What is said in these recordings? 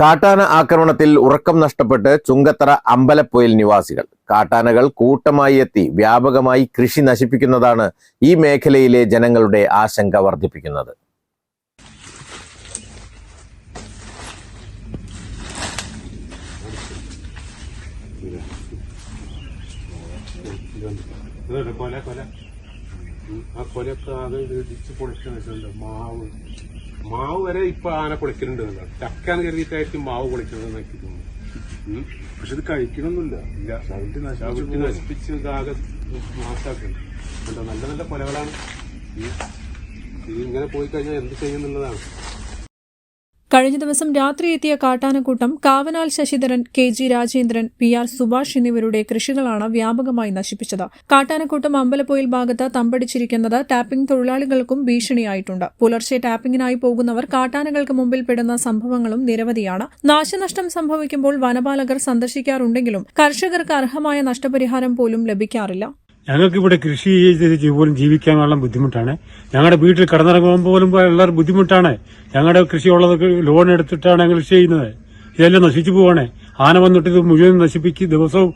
കാട്ടാന ആക്രമണത്തിൽ ഉറക്കം നഷ്ടപ്പെട്ട് ചുങ്കത്തറ അമ്പലപ്പൊയിൽ നിവാസികൾ. കാട്ടാനകൾ കൂട്ടമായി എത്തി വ്യാപകമായി കൃഷി നശിപ്പിക്കുന്നതാണ് ഈ മേഖലയിലെ ജനങ്ങളുടെ ആശങ്ക വർദ്ധിപ്പിക്കുന്നത്. കൊല കൊല. ആ കൊലൊക്കെ ആകെ ഇടിച്ച് പൊളിച്ചു വെച്ചിട്ടുണ്ട്. മാവ്. മാവ് വരെ ഇപ്പൊ ആന കുളിക്കുന്നുണ്ട് എന്നുള്ളതാണ്. ചക്കാന്ന് കരുതിയിട്ടായിരിക്കും മാവ് കുളിക്കുന്നത് എനിക്ക് തോന്നുന്നു പക്ഷെ ഇത് കഴിക്കണമെന്നില്ല ഇല്ല. ചവിട്ടി നശിപ്പിച്ച് ഇതാകെ നാശാക്കുന്നുണ്ട് നല്ല നല്ല കൊലകളാണ് ഇത് ഇങ്ങനെ പോയി കഴിഞ്ഞാൽ എന്ത് ചെയ്യുന്നുള്ളതാണ് കഴിഞ്ഞ ദിവസം രാത്രി എത്തിയ കാട്ടാനക്കൂട്ടം Kavanal Sasidharan K G Rajendran P R Subhash എന്നിവരുടെ കൃഷികളാണ് വ്യാപകമായി നശിപ്പിച്ചത്. കാട്ടാനക്കൂട്ടം അമ്പലപ്പൊയിൽ ഭാഗത്ത് തമ്പടിച്ചിരിക്കുന്നത് ടാപ്പിംഗ് തൊഴിലാളികൾക്കും ഭീഷണിയായിട്ടുണ്ട്. പുലർച്ചെ ടാപ്പിംഗിനായി പോകുന്നവർ കാട്ടാനകൾക്ക് മുമ്പിൽ പെടുന്ന സംഭവങ്ങളും നിരവധിയാണ്. നാശനഷ്ടം സംഭവിക്കുമ്പോൾ വനപാലകർ സന്ദർശിക്കാറുണ്ടെങ്കിലും കർഷകർക്ക് അർഹമായ നഷ്ടപരിഹാരം പോലും ലഭിക്കാറില്ല. ഞങ്ങൾക്ക് ഇവിടെ കൃഷി ചെയ്ത് പോലും ജീവിക്കാൻ വളരെ ബുദ്ധിമുട്ടാണ്. ഞങ്ങളുടെ വീട്ടിൽ കടന്നിറങ്ങുമ്പോൾ പോലും വളരെ ബുദ്ധിമുട്ടാണ്. ഞങ്ങളുടെ കൃഷിയുള്ളതൊക്കെ ലോൺ എടുത്തിട്ടാണ് ഞങ്ങൾ കൃഷി ചെയ്യുന്നത്. ഇതെല്ലാം നശിച്ചു പോവാണ്. ആന വന്നിട്ട് ഇത് മുഴുവൻ നശിപ്പിക്കും ദിവസവും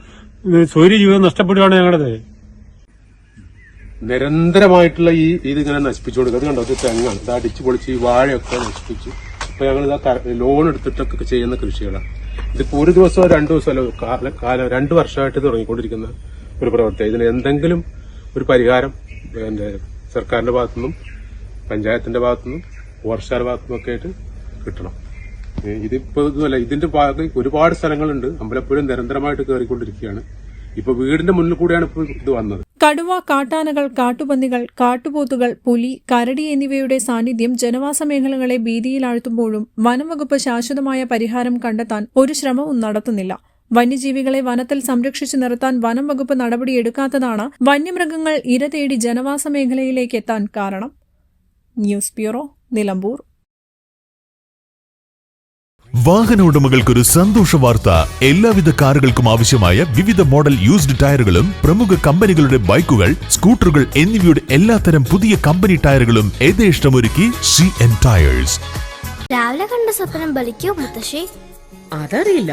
സ്വൈര്യ ജീവിതം നഷ്ടപ്പെടുകയാണ് ഞങ്ങളത് നിരന്തരമായിട്ടുള്ള ഈ ഇതിങ്ങനെ നശിപ്പിച്ചു കൊടുക്കുക അത് കണ്ടോ? തെങ്ങാണ്. ഇത് അടിച്ചു പൊളിച്ച് ഈ വാഴയൊക്കെ നശിപ്പിച്ചു ഇപ്പൊ ഞങ്ങൾ ലോൺ എടുത്തിട്ടൊക്കെ ചെയ്യുന്ന കൃഷികളാണ്. ഇതിപ്പോ ഒരു ദിവസമോ രണ്ടു ദിവസമല്ലോ കാല- രണ്ടു വർഷമായിട്ട് തുടങ്ങിക്കൊണ്ടിരിക്കുന്ന ഒരു പ്രവൃത്തി ഇതിന് എന്തെങ്കിലും ഒരു പരിഹാരം സർക്കാരിന്റെ സർക്കാരിന്റെ ഭാഗത്തുനിന്നും പഞ്ചായത്തിന്റെ ഭാഗത്തുനിന്നും ഫോറസ്റ്റുകാരുടെ ഭാഗത്തുനിന്നും ഒക്കെ ആയിട്ട് കിട്ടണം. ഇതിപ്പോ ഇതുമല്ല ഇതിന്റെ ഭാഗം ഒരുപാട് സ്ഥലങ്ങളുണ്ട്. അമ്പലപ്പുഴ നിരന്തരമായിട്ട് കയറിക്കൊണ്ടിരിക്കുകയാണ്. ഇപ്പൊ വീടിന്റെ മുന്നിൽ കൂടിയാണ് ഇപ്പൊ ഇത് വന്നത്. കടുവ കാട്ടാനകൾ കാട്ടുപന്നികൾ കാട്ടുപോത്തുകൾ പുലി കരടി എന്നിവയുടെ സാന്നിധ്യം ജനവാസ മേഖലകളെ ഭീതിയിലാഴ്ത്തുമ്പോഴും വനംവകുപ്പ് ശാശ്വതമായ പരിഹാരം കണ്ടെത്താൻ ഒരു ശ്രമവും നടത്തുന്നില്ല. വന്യജീവികളെ വനത്തിൽ സംരക്ഷിച്ചു നിർത്താൻ വനം വകുപ്പ് നടപടിയെടുക്കാത്തതാണ് വന്യമൃഗങ്ങൾ ഇര തേടി ജനവാസ മേഖലയിലേക്ക് എത്താൻ കാരണം. News bureau Nilambur. വാഹന ഉടമകൾക്കൊരു സന്തോഷ വാർത്ത. എല്ലാവിധ കാറുകൾക്കും ആവശ്യമായ വിവിധ മോഡൽ യൂസ്ഡ് ടയറുകളും പ്രമുഖ കമ്പനികളുടെ ബൈക്കുകൾ സ്കൂട്ടറുകൾ എന്നിവയുടെ എല്ലാത്തരം പുതിയ കമ്പനി ടയറുകളും യഥേഷ്ടമൊരുക്കി സി എൻ ടയേഴ്സ് രാവിലെ കണ്ട സ്വപ്നം ബലിക്കോ മുത്തശ്ശി? അതറിയില്ല.